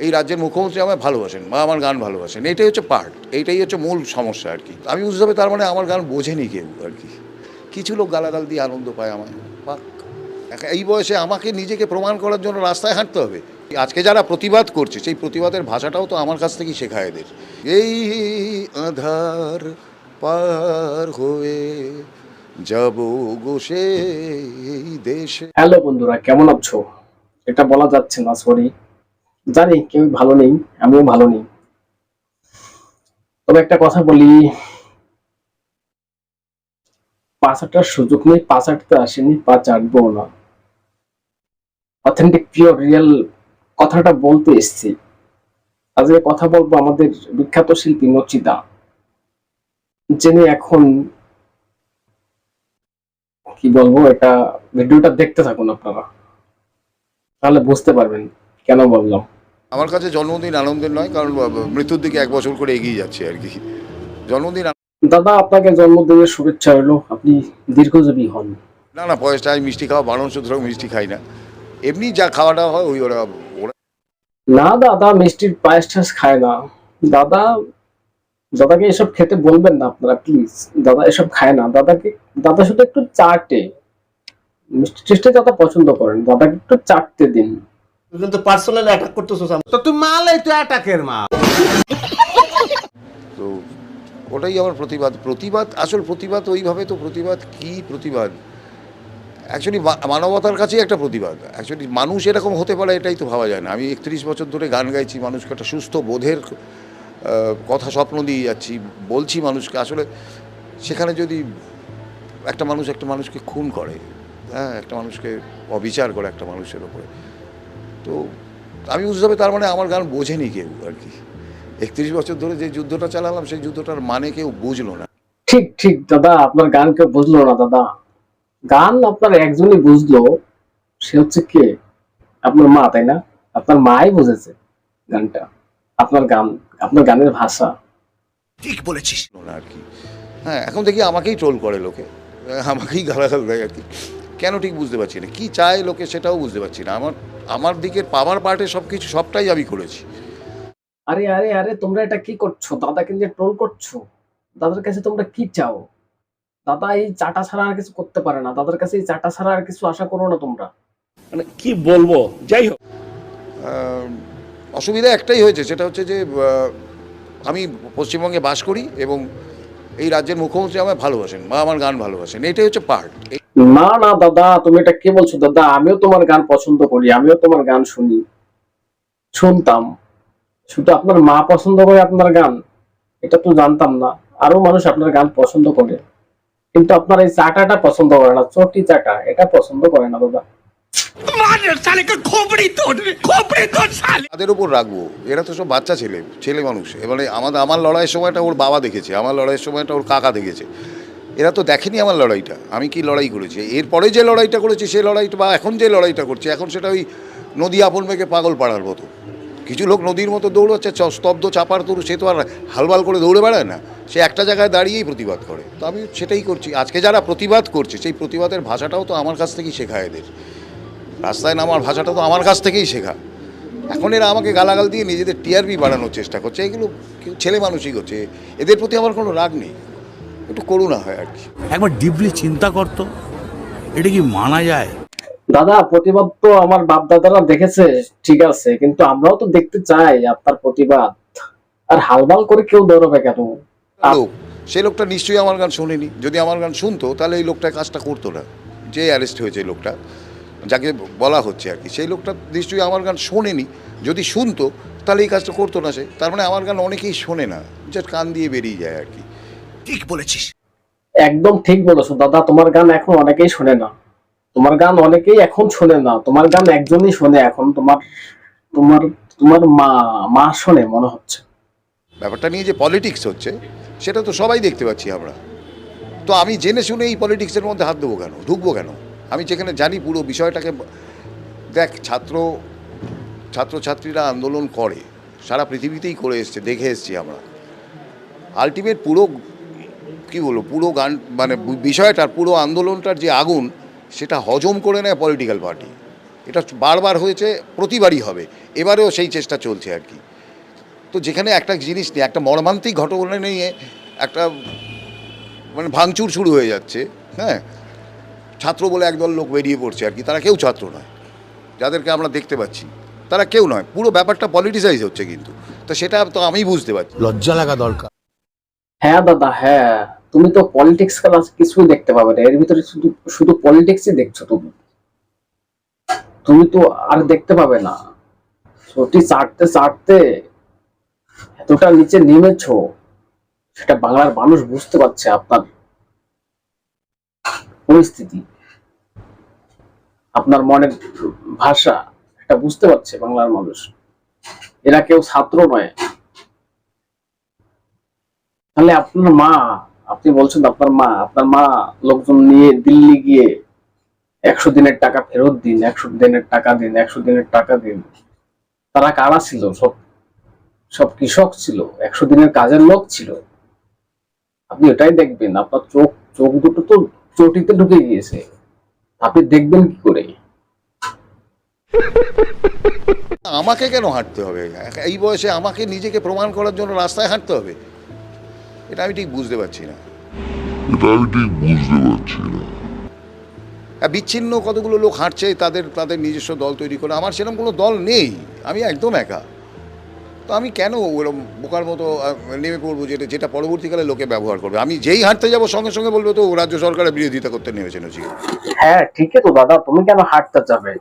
এই রাজ্যের মুখ্যমন্ত্রী আমায় ভালোবাসেন বা আমার গান ভালোবাসেন, এটাই হচ্ছে পার্ট এইটাই হচ্ছে মূল সমস্যা আর কি। আমি বুঝতে হবে তার মানে আমার গান বোঝেনি কেউ আর কি। কিছু লোক গালাগাল দিয়ে আনন্দ পায় আমায়। পাক এই বয়সে আমাকে নিজেকে প্রমাণ করার জন্য রাস্তায় হাঁটতে হবে। আজকে যারা প্রতিবাদ করছে, সেই প্রতিবাদের ভাষাটাও তো আমার কাছ থেকেই শেখা এদের। এই আধার পার হয়ে যাব দেশে। হ্যালো বন্ধুরা, কেমন আছো? এটা বলা যাচ্ছে না সরি জানি কেউ ভালো নেই, আমিও ভালো নেই। তবে একটা কথা বলি, পাঁচ আটটার সুযোগ নেই, পাঁচ আটতে আসেনি, পাঁচ আটবো না। অথেন্টিক পিওর রিয়েল কথাটা বলতে এসছি। আজকে কথা বলব আমাদের বিখ্যাত শিল্পী নচিতা যিনি এখন, কি বলব, এটা ভিডিওটা দেখতে থাকুন আপনারা। তাহলে বুঝতে পারবেন কেন বললাম। আমার কাছে জন্মদিন আনন্দের নয় কারণ মৃত্যুর দিকে এক বছর করে এগিয়ে যাচ্ছে আর কি। জন্মদিন দাদা আপনাকে জন্মদিনের শুভেচ্ছা হলো আপনি দীর্ঘজীবী হন। না না পয়সা আমি মিষ্টি খাওয়া বারণ সুতরাং মিষ্টি খাই না। এমনি যা খাওয়া দাওয়া হয় ওই ওরা না দাদা মিষ্টির পায়েস টায়েস খায় না। দাদা দাদাকে এসব খেতে বলবেন না আপনারা প্লিজ দাদা এসব খায় না। দাদাকে দাদা শুধু একটু চাটে। মিষ্টি টিষ্টি দাদা পছন্দ করেন দাদাকে একটু চাটতে দিন। তুই কিন্তু পার্সোনালি অ্যাটাক করতেছিস তো তুই মালাই তো অ্যাটাকের মা তো ওটাই আমার প্রতিবাদ। প্রতিবাদ আসল প্রতিবাদ ওইভাবে তো প্রতিবাদ কি প্রতিবাদ? অ্যাকচুয়ালি মানবতার কাছেই একটা প্রতিবাদ। অ্যাকচুয়ালি মানুষ এরকম হতে পারে এটাই তো ভাবা যায় না। আমি একত্রিশ বছর ধরে গান গাইছি মানুষকে একটা সুস্থ বোধের কথা স্বপ্ন দিয়ে যাচ্ছি বলছি মানুষকে। আসলে সেখানে যদি একটা মানুষ একটা মানুষকে খুন করে হ্যাঁ একটা মানুষকে অবিচার করে একটা মানুষের ওপরে তো আমি বুঝতে হবে তার মানে আমার গান বোঝেনি কেউ আর কি। একত্রিশ বছর ধরে যে যুদ্ধটা চালালাম সেই যুদ্ধটার মানে কেউ বুঝলো না। ঠিক ঠিক দাদা আপনার গান কেউ বুঝলো না দাদা। গান আপনার একজনই বুঝলো সে হচ্ছে কে? আপনার মা তাই না? আপনার মাই বুঝেছে গানটা। আপনার গান আপনার গানের ভাষা। বুঝলো না আর কি। হ্যাঁ এখন দেখি আমাকেই ট্রোল করে লোকে। আমাকেই গালাগাল দেয় আর কি। কেন ঠিক বুঝতে পারছি না? কি চায় লোকে সেটাও বুঝতে পারছি না। আমার আমার দিকের পাওয়ার পার্টে সব কিছু সবটাই আমি করেছি। আরে আরে আরে তোমরা এটা কি করছ? দাদাকে নিয়ে ট্রোল করছ? দাদার কাছে তোমরা কি চাও? দাদা এই চাটা ছাড়া আর কিছু করতে পারে না। দাদার কাছে এই চাটা ছাড়া আর কিছু আশা করো না তোমরা। মানে কি বলব? যাই হোক। অসুবিধা একটাই হয়েছে সেটা হচ্ছে যে আমি পশ্চিমবঙ্গে বাস করি এবং এই রাজ্যের মুখ্যমন্ত্রী আমায় ভালোবাসেন বা আমার গান ভালোবাসেন এটাই হচ্ছে পার্ট না না দাদা তুমি এটা কি বলছো? দাদা আমিও তোমার গান পছন্দ করি আমিও তোমার গান শুনি। শুনতাম। শুধু আপনার মা পছন্দ করে আপনার গান এটা তো জানতাম না। আরও মানুষ আপনার গান পছন্দ করে। কিন্তু আপনার এই চাটাটা পছন্দ করে না চটি চাটা এটা পছন্দ করে না দাদা। তাদের উপর রাখব। এরা তো সব বাচ্চা ছেলে ছেলে মানুষ। এবারে আমাদের আমার লড়াইয়ের সময়টা ওর বাবা দেখেছে আমার লড়াইয়ের সময়টা ওর কাকা দেখেছে। এরা তো দেখেনি আমার লড়াইটা। আমি কি লড়াই করেছি? এরপরে যে লড়াইটা করেছি সেই লড়াইটা বা এখন যে লড়াইটা করছে, এখন সেটা ওই নদী আপন মেঘে পাগল পাড়ার মতো। কিছু লোক নদীর মতো দৌড়াচ্ছে স্তব্ধ চাপার তরু, সে তো আর হালবাল করে দৌড়ে বেড়ায় না। সে একটা জায়গায় দাঁড়িয়েই প্রতিবাদ করে। তো আমি সেটাই করছি। আজকে যারা প্রতিবাদ করছে, সেই প্রতিবাদের ভাষাটাও তো আমার কাছ থেকেই শেখা এদের। রাস্তায় নামার ভাষাটা তো আমার কাছ থেকেই শেখা। এখন এরা আমাকে গালাগাল দিয়ে নিজেদের টিআরপি বাড়ানোর চেষ্টা করছে। এগুলো ছেলে মানুষই করছে। এদের প্রতি আমার কোনো রাগ নেই। একটু করুণা হয় আর কি। একবার ডিপলি চিন্তা করতো এটা কি মানা যায়? দাদা প্রতিবাদ তো আমার বাপ দাদারা দেখেছে ঠিক আছে কিন্তু আমরাও তো দেখতে চাই আপনার প্রতিবাদ। আর হালবাল করে কেউ দৌড়বে কেন? সেই লোকটা নিশ্চয়ই আমার গান শোনেনি। যদি আমার গান শুনতো তাহলে এই লোকটা কাজটা করতো না। যে অ্যারেস্ট হয়েছে এই লোকটা যাকে বলা হচ্ছে আর কি সেই লোকটা নিশ্চয়ই আমার গান শোনেনি। যদি শুনতো তাহলে এই কাজটা করতো না সে। তার মানে আমার গান অনেকেই শোনে না জাস্ট কান দিয়ে বেরিয়ে যায় আর কি। একদম ঠিক বলেছ দাদা। তোমার গান এখন অনেকেই শোনে না। তোমার গান অনেকেই এখন শোনে না। তোমার গান একজনই শোনে এখন। তোমার তোমার তোমার মা মা শোনে মনে হচ্ছে। ব্যাপারটা নিয়ে যে পলিটিক্স হচ্ছে সেটা তো সবাই দেখতে পাচ্ছি আমরা। তো আমি জেনে শুনে এই পলিটিক্সের মধ্যে হাত দেবো কেন? ঢুকবো কেন? আমি যেখানে জানি পুরো বিষয়টাকে দেখ ছাত্র ছাত্রছাত্রীরা আন্দোলন করে। সারা পৃথিবীতেই করে এসছে দেখে এসছি আমরা। আলটিমেট পুরো কি বলব পুরো গান মানে বিষয়টার পুরো আন্দোলনটার যে আগুন সেটা হজম করে নেয় পলিটিক্যাল পার্টি। এটা বারবার হয়েছে প্রতিবারই হবে। এবারেও সেই চেষ্টা চলছে আর কি। তো যেখানে একটা জিনিস নিয়ে একটা মর্মান্তিক ঘটনা নিয়ে একটা মানে ভাঙচুর শুরু হয়ে যাচ্ছে হ্যাঁ? ছাত্র বলে একদল লোক বেরিয়ে পড়ছে আর কি তারা কেউ ছাত্র নয়। যাদেরকে আমরা দেখতে পাচ্ছি তারা কেউ নয়। পুরো ব্যাপারটা পলিটিসাইজ হচ্ছে কিন্তু। তো সেটা তো আমি বুঝতে পারছি। লজ্জা লাগা দরকার। হ্যাঁ দাদা হ্যাঁ। তুমি তো পলিটিক্স খেলা কিছুই দেখতে পাবে না। এর ভিতরে শুধু শুধু পলিটিক্সই দেখছ তুমি। তুমি তো আর দেখতে পাবে না। ছুটি চাটতে চাটতে এতটা নিচে নেমেছো, সেটা বাংলার মানুষ বুঝতে পারছে আপনার পরিস্থিতি। আপনার মনের ভাষা এটা বুঝতে পারছে বাংলার মানুষ। এরা কেউ ছাত্র নয়। তাহলে আপনার মা আপনি বলছেন আপনার মা আপনার মা লোকজন নিয়ে দিল্লি গিয়ে একশো দিনের টাকা ফেরত দিন, একশো দিনের টাকা দিন, একশো দিনের টাকা দিন। তারা কারা ছিল? সব সব কৃষক ছিল? একশো দিনের কাজের লোক ছিল? আপনি এটাই দেখবেন, আপনার চোখ চোখ দুটো তো চটিতে ঢুকে গিয়েছে। আপনি দেখবেন কি করে? আমাকে কেন হাঁটতে হবে? এই বয়সে আমাকে নিজেকে প্রমাণ করার জন্য রাস্তায় হাঁটতে হবে। এটা আমি ঠিক বুঝতে পারছি না। এটা আমি ঠিক বুঝতে পারছি না। বিচ্ছিন্ন কতগুলো লোক হাঁটছে তাদের তাদের নিজস্ব দল তৈরি করে আমার সেরকম কোনো দল নেই। আমি একদম একা। তো আমি কেন ওরকম বোকার মতো নেমে পড়ব যেটা যেটা পরবর্তীকালে লোকে ব্যবহার করবে? আমি যেই হাঁটতে যাব সঙ্গে সঙ্গে বলব তো রাজ্য সরকারের বিরোধিতা করতে নেমেছে নজির হ্যাঁ ঠিকই তো দাদা তুমি কেন হাঁটতে যাবে?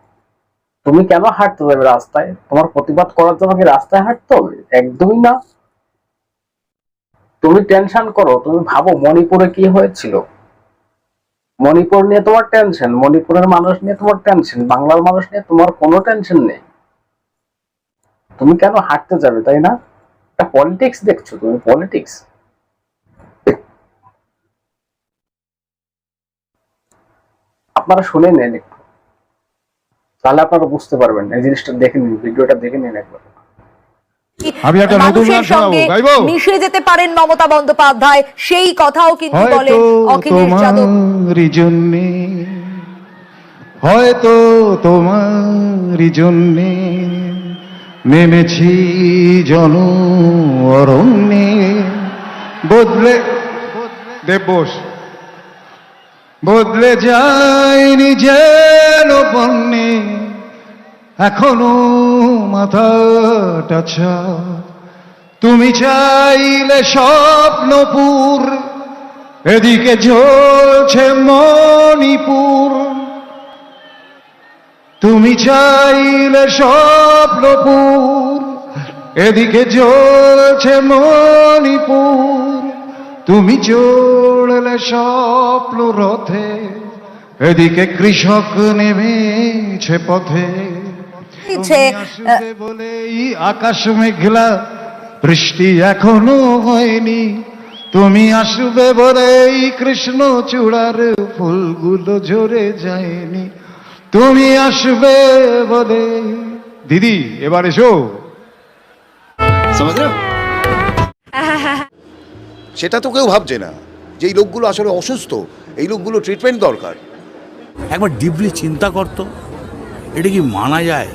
তুমি কেন হাঁটতে যাবে রাস্তায়? তোমার প্রতিবাদ করার জন্য কি রাস্তায় হাঁটতে হবে? একদমই না। তুমি টেনশন করো, তুমি ভাবো মণিপুরে কি হয়েছিল? মণিপুর নিয়ে তোমার টেনশন মণিপুরের মানুষ নিয়ে তোমার টেনশন বাংলার মানুষ নিয়ে তোমার কোনো টেনশন নেই। তুমি কেন হাঁটতে যাবে, তাই না? এটা পলিটিক্স দেখছ তুমি পলিটিক্স আপনারা শুনে নেন একটু। তাহলে আপনারা বুঝতে পারবেন, এই জিনিসটা দেখে নিন, ভিডিওটা দেখে নিন একবার। মানুষের সঙ্গে মিশে যেতে পারেন মমতা বন্দ্যোপাধ্যায়। সেই কথাও কিন্তু বলেন অখিলেশ যাদব। হয়তো তোমারই জন্যে নেমেছি জন অরণ্যে বদলে দেবস বদলে যায়নি যেন বন্যে। এখনও মাথাটা ছা। তুমি চাইলে স্বপ্নপুর, এদিকে ঝলছে মণিপুর। তুমি চাইলে স্বপ্নপুর, এদিকে জ্বলছে মণিপুর। তুমি চড়লে স্বপ্ন রথে এদিকে কৃষক নেমেছে পথে। দিচ্ছে, বলেই আকাশ মেঘলা বৃষ্টি এখনও হয়নি। তুমি আসবে বলেই কৃষ্ণ চূড়ার ফুলগুলো ঝরে যায়নি। তুমি আসবে বলে। দিদি এবার এসো। সেটা তো কেউ ভাবছে না যে এই লোকগুলো আসলে অসুস্থ। এই লোকগুলো ট্রিটমেন্ট দরকার। একবার ডিপলি চিন্তা করতো এটা কি মানা যায়?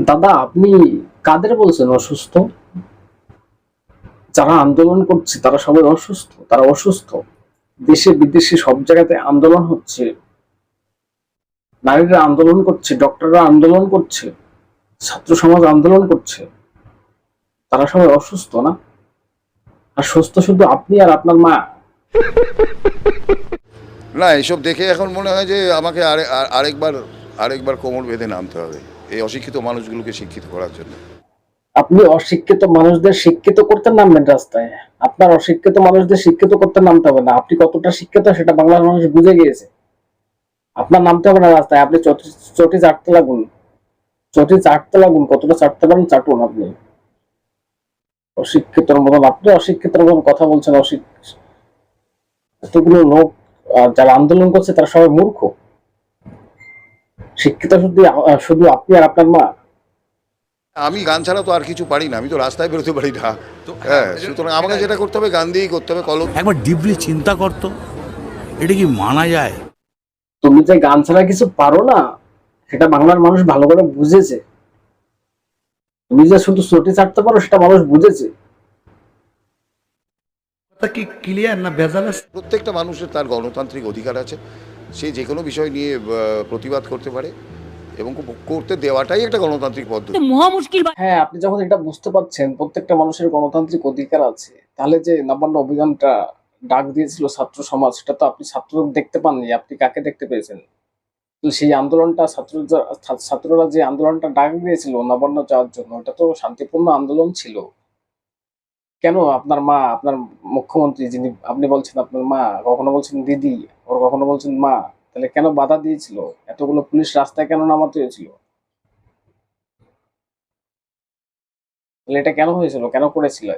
দাদা, আপনি কাদের বলছেন অসুস্থ? যারা আন্দোলন করছে, তারা সবাই অসুস্থ, তারা অসুস্থ। দেশে, বিদেশে সব জায়গাতে আন্দোলন হচ্ছে। নারীরা আন্দোলন করছে, ডক্টররা আন্দোলন করছে ছাত্র সমাজ আন্দোলন করছে। তারা সবাই অসুস্থ না? আর সুস্থ শুধু আপনি আর আপনার মা? না, এসব দেখে এখন মনে হয় যে আমাকে আরে আর- আরেকবার আরেকবার কোমর বেঁধে নামতে হবে। এই অশিক্ষিত মানুষগুলোকে শিক্ষিত করার জন্য। আপনি অশিক্ষিত মানুষদের শিক্ষিত করতে নামবেন রাস্তায়। আপনার অশিক্ষিত মানুষদের শিক্ষিত করতে নামতে হবে না। আপনি কতটা শিক্ষিত সেটা বাংলার মানুষ বুঝে গিয়েছে। আপনার নামতে হবে না রাস্তায়। আপনি চটি চটি চাটতে লাগুন। চটি চাটতে লাগুন। কতটা চাটতে পারেন চাটুন আপনি। অশিক্ষিতর মতন আপনি অশিক্ষিতর মতন কথা বলছেন অশিক্ষিত এতগুলো লোক যারা আন্দোলন করছে তারা সবাই মূর্খ। শিক্ষিত শুধু শুধু আপনি আর আপনার মা? আমি গান ছাড়া তো আর কিছু পারি না আমি তো রাস্তায় বেরোতে পারি না। হ্যাঁ সুতরাং আমাকে যেটা করতে হবে গান দিয়েই করতে হবে কলম। একবার ডিপলি চিন্তা করতো এটা কি মানা যায়? তুমি যে গান ছাড়া কিছু পারো না সেটা বাংলার মানুষ ভালো করে বুঝেছে। তুমি যে শুধু চটি ছাড়তে পারো সেটা মানুষ বুঝেছে। কি ক্লিয়ার না ভেজাল প্রত্যেকটা মানুষের তার গণতান্ত্রিক অধিকার আছে। সে যে কোনো বিষয় নিয়ে প্রতিবাদ করতে পারে এবং করতে দেওয়াটাই একটা গণতান্ত্রিক পদ্ধতি। মহা মুশকিল হ্যাঁ আপনি যখন এটা বুঝতে পারছেন প্রত্যেকটা মানুষের গণতান্ত্রিক অধিকার আছে। তাহলে যে নবান্ন অভিযানটা ডাক দিয়েছিল ছাত্র সমাজ সেটা তো আপনি ছাত্র দেখতে পাননি। আপনি কাকে দেখতে পেয়েছেন? সেই আন্দোলনটা ছাত্র ছাত্ররা যে আন্দোলনটা ডাক দিয়েছিল নবান্ন যাওয়ার জন্য এটা তো শান্তিপূর্ণ আন্দোলন ছিল। কেন? আপনার মা আপনার মুখ্যমন্ত্রী যিনি আপনি বলছেন আপনার মা কখনো বলছেন দিদি ওর কখনো বলছেন মা তাহলে কেন বাধা দিয়েছিল? এতগুলো পুলিশ রাস্তায় কেন নামাতে হয়েছিল? তাহলে এটা কেন হয়েছিল? কেন করেছিল?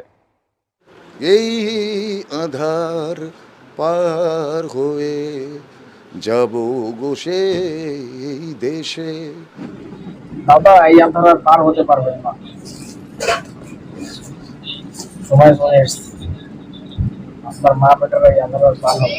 এই আধার পার হয়ে যাব গো সেই দেশে। দাদা এই আপনারা পার হতে পারবেন না। সময় এসছে। আপনার মা বেটারা এই আপনারা পার হবে